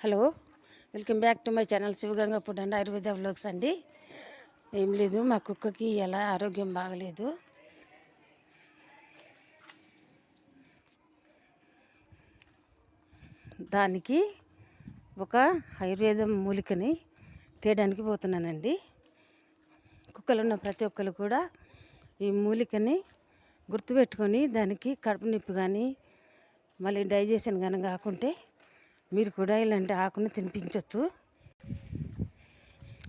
Hello welcome back to my channel Shivaganga food and Ayurveda vlogs అండి. ఏం లేదు మా కుక్కకి ఎలా ఆరోగ్యం బాగలేదు. దానికి ఒక ఆయుర్వేదం మూలికని తేయడానికి పోతున్నానండి. కుక్కలు ఉన్న ప్రతి ఒక్కరు కూడా ఈ మూలికని గుర్తుపెట్టుకొని దానికి కడుపు నొప్పి కానీ మళ్ళీ డైజెషన్ కానీ కాకుంటే మీరు కూడా ఇలాంటి ఆకును తినిపించవచ్చు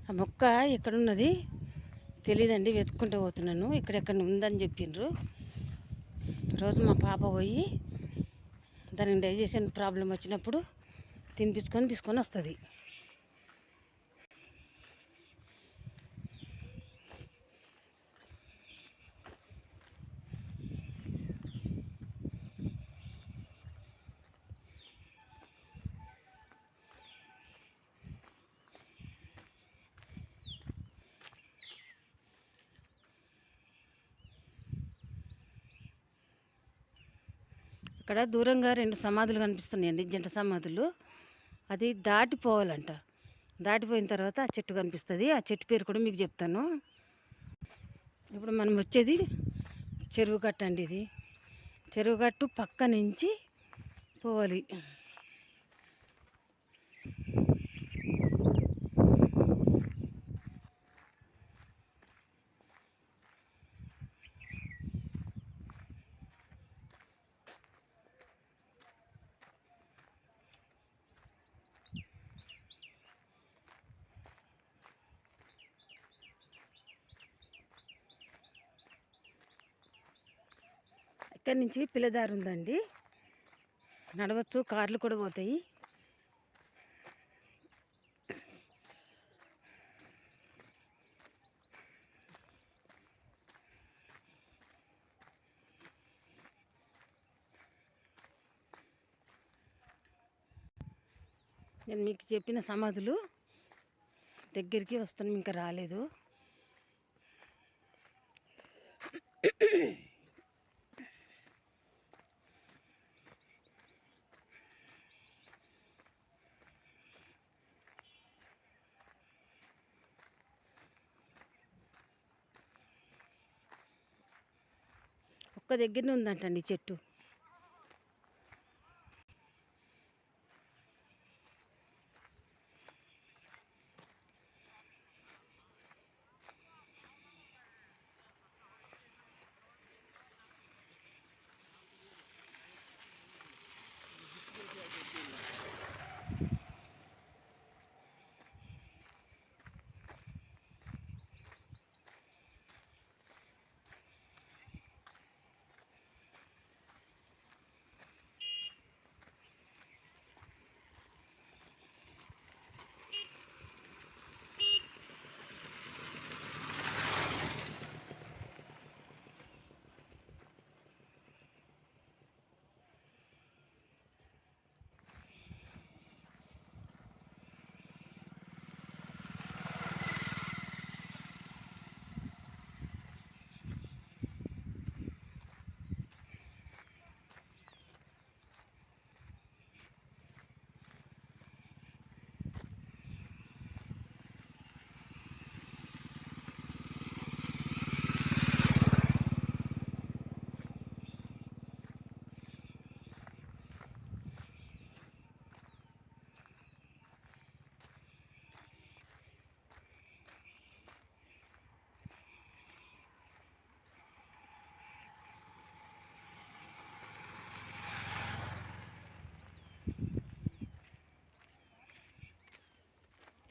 ఆ మొక్క ఎక్కడున్నది తెలియదండి వెతుక్కుంటూ పోతున్నాను. ఇక్కడెక్కడ ఉందని చెప్పిండ్రు. రోజు మా పాప పోయి దానికి డైజెషన్ ప్రాబ్లం వచ్చినప్పుడు తినిపించుకొని తీసుకొని వస్తుంది. అక్కడ దూరంగా రెండు సమాధులు కనిపిస్తున్నాయండి జంట సమాధులు. అది దాటిపోవాలంట. దాటిపోయిన తర్వాత ఆ చెట్టు కనిపిస్తుంది. ఆ చెట్టు పేరు కూడా మీకు చెప్తాను. ఇప్పుడు మనం వచ్చేది చెరువు కట్ట అండి ఇది. చెరువు కట్టు పక్క నుంచి పోవాలి. ఇక్కడి నుంచి పిల్లదారి ఉందండి. నడవచ్చు కార్లు కూడా పోతాయి. నేను మీకు చెప్పిన సమాధులు దగ్గరికి వస్తాను ఇంకా రాలేదు. ఒక్క దగ్గరనే ఉందంటండి చెట్టు.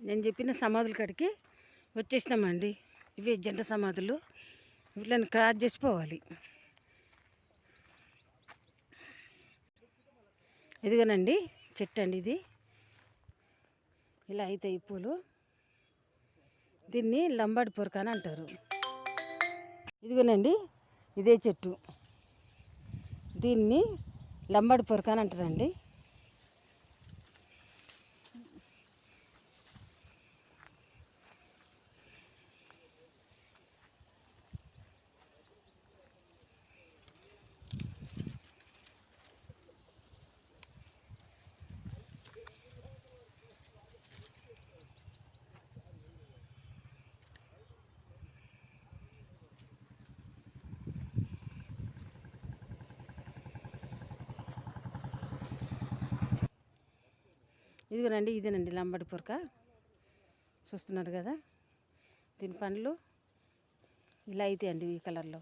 నేను చెప్పిన సమాధుల కాడికి వచ్చేసినామండి. ఇవి జంట సమాధులు. వీళ్ళని క్రాస్ చేసిపోవాలి. ఇదిగోనండి చెట్టు అండి ఇది. ఇలా అవుతాయి పూలు. దీన్ని లంబాడి పొరక అని అంటారు. ఇదిగోనండి ఇదే చెట్టు. దీన్ని లంబాడి పొరక అని అంటారండి. ఇదిగోనండి ఇదేనండి లంబడి పొరక చూస్తున్నారు కదా? దీని పండ్లు ఇలా అవుతాయండి ఈ కలర్లో.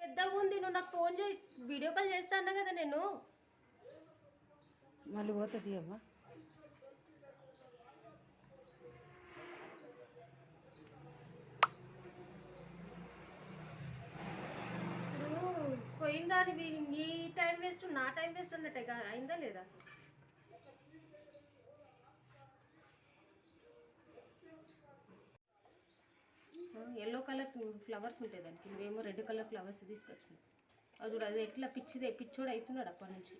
పెద్దగా ఉంది నువ్వు నాకు ఫోన్ చేయి. వీడియో కాల్ చేస్తా అన్నా కదా నేను. మళ్ళీ పోతుంది అమ్మా ఇప్పుడు పోయిన దాని నీ టైం వేస్ట్ నా టైం వేస్ట్ అన్నట్టే అయిందా లేదా? ఎల్లో కలర్ ఫ్లవర్స్ ఉంటాయి దానికి నువ్వేమో రెడ్ కలర్ ఫ్లవర్స్ తీసుకొచ్చినావు అది చూడు అది ఎట్లా పిచ్చిదే పిచ్చోడు అవుతున్నాడు అప్పటి నుంచి.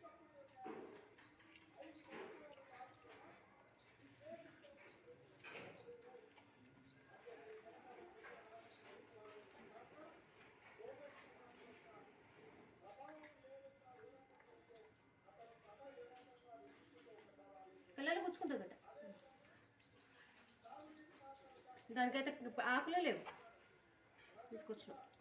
దానికైతే ఆకులే లేవు. తీసుకొచ్చినాం.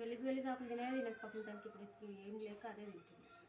గలీజ్ గలీజ్ ఆకులు తినేది నాకు పాపం దానికి ఇప్పుడు ఏం లేక అదే తింటుంది.